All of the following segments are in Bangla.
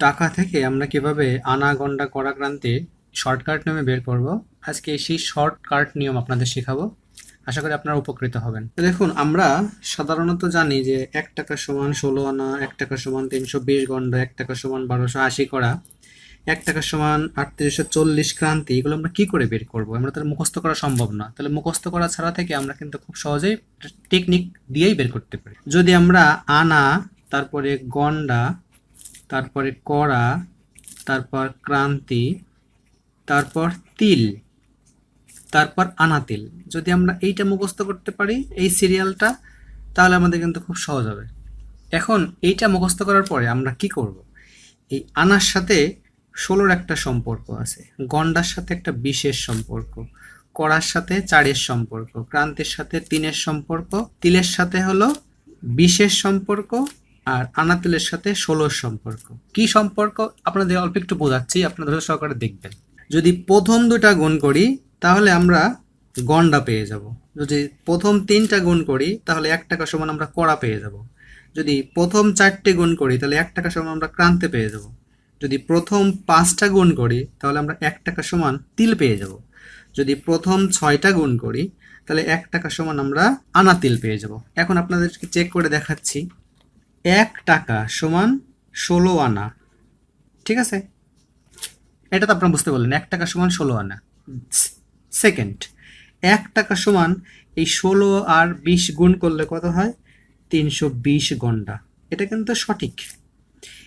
টাকা থেকে আমরা কীভাবে আনা গন্ডা করা ক্রান্তি শর্টকাট নিয়মে বের করব, আজকে সেই শর্টকাট নিয়ম আপনাদের শেখাবো। আশা করি আপনারা উপকৃত হবেন। দেখুন, আমরা সাধারণত জানি যে এক টাকা সমান ষোলো আনা, এক টাকা সমান তিনশো বিশ গন্ডা এক টাকা সমান বারোশো আশি করা, এক টাকা সমান আটত্রিশশো চল্লিশ ক্রান্তি, এগুলো আমরা কি করে বের করব? আমরা তাহলে মুখস্থ করা সম্ভব না। তাহলে মুখস্থ করা ছাড়া থেকে আমরা কিন্তু খুব সহজেই টেকনিক দিয়েই বের করতে পারি। যদি আমরা আনা, তারপরে গন্ডা তারপরে কড়া, তারপর ক্রান্তি, তারপর তিল, তারপর আনাতিল। যদি আমরা এইটা মুখস্থ করতে পারি, এই সিরিয়ালটা, তাহলে আমাদের কিন্তু খুব সহজ হবে। এখন এইটা মুখস্থ করার পরে আমরা কি করব? এই আনার সাথে ষোলোর একটা সম্পর্ক আছে, গন্ডার সাথে একটা বিশেষ সম্পর্ক, কড়ার সাথে চারের সম্পর্ক, ক্রান্তির সাথে তিনের সম্পর্ক, তিলের সাথে হলো বিশেষ সম্পর্ক আর আনাতিলের সাথে ষোলোর সম্পর্ক। কি সম্পর্ক? আপনাদের অল্প একটু বোঝাচ্ছি আপনারা ধৈর্য সহকারে দেখবেন। যদি প্রথম দুটা গুণ করি, তাহলে আমরা গন্ডা পেয়ে যাব। যদি প্রথম তিনটা গুণ করি, তাহলে এক টাকা সমান আমরা কড়া পেয়ে যাব। যদি প্রথম চারটে গুণ করি, তাহলে এক টাকা সমান আমরা ক্রান্তে পেয়ে যাব। যদি প্রথম পাঁচটা গুণ করি, তাহলে আমরা এক টাকা সমান তিল পেয়ে যাব। যদি প্রথম ছয়টা গুণ করি, তাহলে এক টাকা সমান আমরা আনা তিল পেয়ে যাব। এখন আপনাদেরকে চেক করে দেখাচ্ছি। এক টাকা সমান ষোলো আনা। ঠিক আছে? এটা তো আপনারা বুঝতে পারলেন, এক টাকা সমান ষোলো আনা। সেকেন্ড এক টাকা সমান এই ষোলো আর বিশ গুণ করলে কত হয়? তিনশো বিশ গন্ডা এটা কিন্তু সঠিক।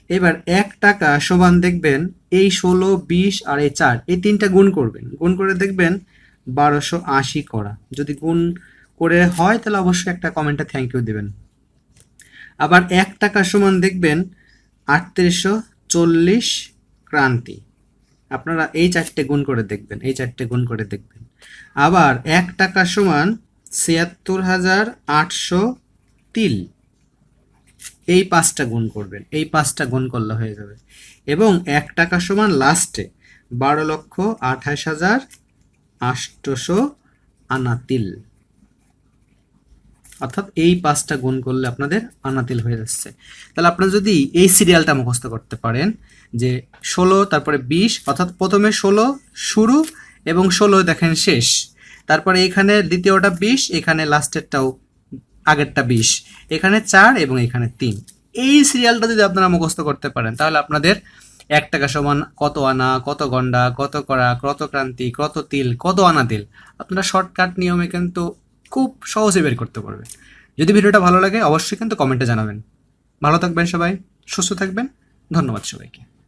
এবার এক টাকা সমান দেখবেন এই ষোলো, বিশ আর এই চার, এই তিনটা গুণ করবেন। গুণ করে দেখবেন বারোশো আশি করা। যদি গুণ করে হয় তাহলে অবশ্যই একটা কমেন্টে থ্যাংক ইউ দেবেন। আবার এক টাকা সমান দেখবেন আটত্রিশশো চল্লিশ ক্রান্তি। আপনারা এই চারটে গুণ করে দেখবেন, এই চারটে গুণ করে দেখবেন। আবার এক টাকা সমান ছিয়াত্তর হাজার আটশো তিল। এই পাঁচটা গুণ করবেন, এই পাঁচটা গুণ করলে হয়ে যাবে। এবং এক টাকা সমান লাস্টে বারো লক্ষ আঠাশ হাজার আটশোশো আনাতিল। অর্থাৎ এই পাঁচটা গুণ করলে আপনাদের আনাতিল হয়ে যাচ্ছে। তাহলে আপনারা যদি এই সিরিয়ালটা মুখস্থ করতে পারেন, যে ষোলো, তারপরে বিশ, অর্থাৎ প্রথমে ষোলো শুরু এবং ষোলো দেখেন শেষ। তারপরে এখানে দ্বিতীয়টা বিশ, এখানে লাস্টেরটাও আগেরটা বিশ, এখানে চার এবং এখানে তিন। এই সিরিয়ালটা যদি আপনারা মুখস্থ করতে পারেন, তাহলে আপনাদের এক টাকা সমান কত আনা, কত গন্ডা কত করা কত ক্রান্তি, কত তিল, কত আনা তিল আপনারা শর্টকাট নিয়মে কিন্তু খুব সহজে বের করতে পারবে। যদি ভিডিওটা ভালো লাগে, অবশ্যই কিন্তু কমেন্টে জানাবেন। ভালো থাকবেন সবাই, সুস্থ থাকবেন। ধন্যবাদ সবাইকে।